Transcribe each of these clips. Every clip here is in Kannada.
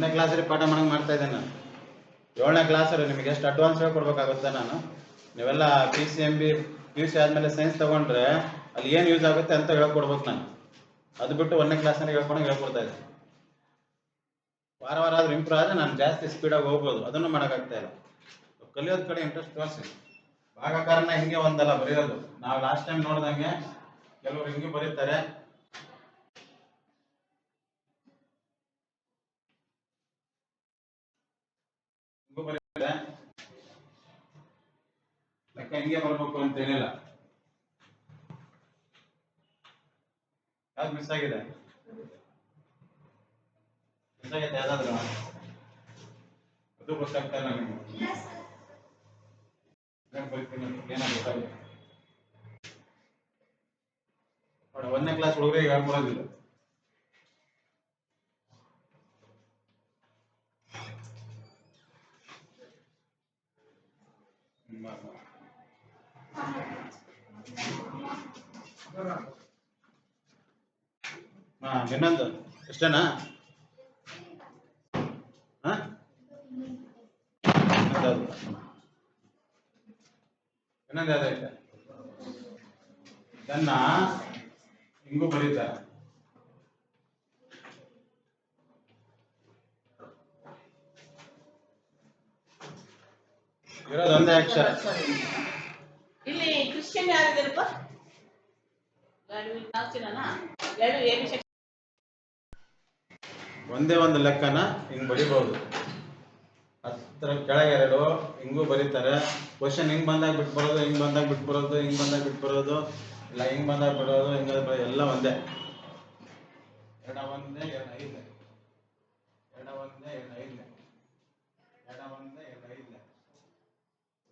ಒಂದನೇ ಕ್ಲಾಸಲ್ಲಿ ಪಾಠ ಮಾಡಂಗೆ ಮಾಡ್ತಾ ಇದ್ದೇನೆ ನಾನು. ಏಳನೇ ಕ್ಲಾಸಲ್ಲಿ ನಿಮಗೆ ಎಷ್ಟು ಅಡ್ವಾನ್ಸ್ ಹೇಳ್ಕೊಡ್ಬೇಕಾಗುತ್ತೆ ನಾನು? ನೀವೆಲ್ಲ P C M B P U C ಆದಮೇಲೆ ಸೈನ್ಸ್ ತಗೊಂಡ್ರೆ ಅಲ್ಲಿ ಏನು ಯೂಸ್ ಆಗುತ್ತೆ ಅಂತ ಹೇಳ್ಕೊಡ್ಬೇಕು ನಾನು. ಅದು ಬಿಟ್ಟು ಒಂದನೇ ಕ್ಲಾಸ್ನಲ್ಲಿ ಹೇಳ್ಕೊಂಡು ಹೇಳ್ಕೊಡ್ತಾ ಇದ್ದೆ ವಾರ ವಾರ ಆದ್ರೂ ಇಂಪ್ರೂವ್ ಆದರೆ ನಾನು ಜಾಸ್ತಿ ಸ್ಪೀಡಾಗಿ ಹೋಗ್ಬೋದು. ಅದನ್ನು ಮಾಡೋಕ್ಕಾಗ್ತಾ ಇಲ್ಲ. ಕಲಿಯೋದ್ ಕಡೆ ಇಂಟ್ರೆಸ್ಟ್ ತೋರಿಸಿ ಭಾಗಕಾರನ ಹಿಂಗೆ ಒಂದಲ್ಲ ಬರೆಯೋದು. ನಾವು ಲಾಸ್ಟ್ ಟೈಮ್ ನೋಡಿದಂಗೆ ಕೆಲವರು ಹಿಂಗೆ ಬರೀತಾರೆ ಹಿಂಗೂ ಬರೀತಾರೆ ಲೆಕ್ಕ ಹಿಂಗೆ ಬರ್ಬೇಕು ಅಂತ ಏನಿಲ್ಲ ಯಾವ್ದು ಮಿಸ್ ಆಗಿದೆ ಮಿಸ್ ಆಗಿದೆ ಯಾವ್ದಾದ್ರು ಅದು ಗೊತ್ತಾಗ್ತಾ ಇಲ್ಲ ನಿಮ್ಗೆ ಒಂದನೇ ಕ್ಲಾಸ್ ಹುಡುಗರಿಗೆ ಹೇಳ್ಕೊಡೋದಿಲ್ಲ ಬಾ. ಹಾ ಇನ್ನೊಂದು. ಇಷ್ಟನಾ ಹಾ? ಇನ್ನೊಂದು ಯಾವ್ದು? ಯಾವ್ದೈತೆ ಇದನ್ನ ಹಿಂಗೂ ಬರೀತಾರೆ ಇರೋದೊಂದೇ ಅಕ್ಷರ. ಎರಡು ಎರಡು ಏನು ಶಕ್ತಿ ಒಂದೇ ಒಂದು ಲೆಕ್ಕನ? ಹಿಂಗ್ ಬರಿಬಹುದು ಹತ್ರ ಕೆಳಗೆ ಎರಡು, ಹಿಂಗೂ ಬರೀತಾರೆ. ಕ್ವಶನ್ ಹಿಂಗ್ ಬಂದಾಗ ಬಿಟ್ಟು ಬರೋದು, ಹಿಂಗ್ ಬಂದಾಗ ಬಿಟ್ಟು ಬರೋದು, ಹಿಂಗ್ ಬಂದಾಗ ಬಿಟ್ಟು ಬರೋದು. ಇಲ್ಲ, ಹಿಂಗ್ ಬಂದಾಗ ಬಿಡೋದು ಹಿಂಗ ಎಲ್ಲ ಒಂದೇ. ಎಡ ಒಂದೇ ಎಡ ಒಂದೇ, ಎಡ ಐದೇ. ಒಂದೇ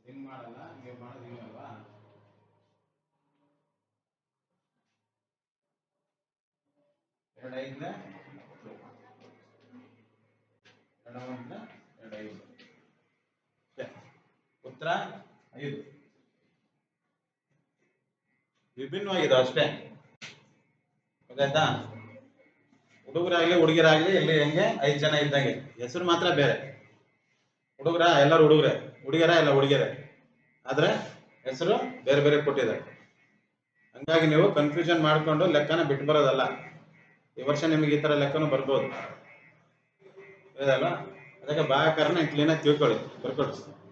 ಹಿಂಗ್ ಮಾಡಲ್ಲ, ಹಿಂಗೆ ಮಾಡೋದು ಹಿಂಗಲ್ವಾ ಎರಡು ಉತ್ತರ ಐದು. ವಿಭಿನ್ನವಾಗಿದೆ ಅಷ್ಟೇ. ಗೊತ್ತಾಯ್ತಾ ಹುಡುಗರಾಗ್ಲಿ ಹುಡುಗಿರಾಗ್ಲಿ ಇಲ್ಲಿ ಹೆಂಗೆ? ಐದು ಜನ ಇದ್ದಂಗೆ. ಹೆಸರು ಮಾತ್ರ ಬೇರೆ. ಹುಡುಗರ, ಎಲ್ಲರೂ ಹುಡುಗರೇ. ಹುಡುಗಿಯರ, ಎಲ್ಲ ಹುಡುಗಿಯರೇ. ಆದ್ರೆ ಹೆಸರು ಬೇರೆ ಬೇರೆ ಕೊಟ್ಟಿದ್ದಾರೆ. ಹಂಗಾಗಿ ನೀವು ಕನ್ಫ್ಯೂಷನ್ ಮಾಡ್ಕೊಂಡು ಲೆಕ್ಕನ ಬಿಟ್ಟು ಬರೋದಲ್ಲ ಈ ವರ್ಷ ನಿಮಗೆ ಈ ತರ ಲೆಕ್ಕನೂ ಬರ್ಬೋದು. ಅದಕ್ಕೆ ಭಾಗಕಾರನ ಕ್ಲೀನಾಗಿ ತಿಳ್ಕೊಳ್ಳಿ. ಬರ್ಕೊಡಿ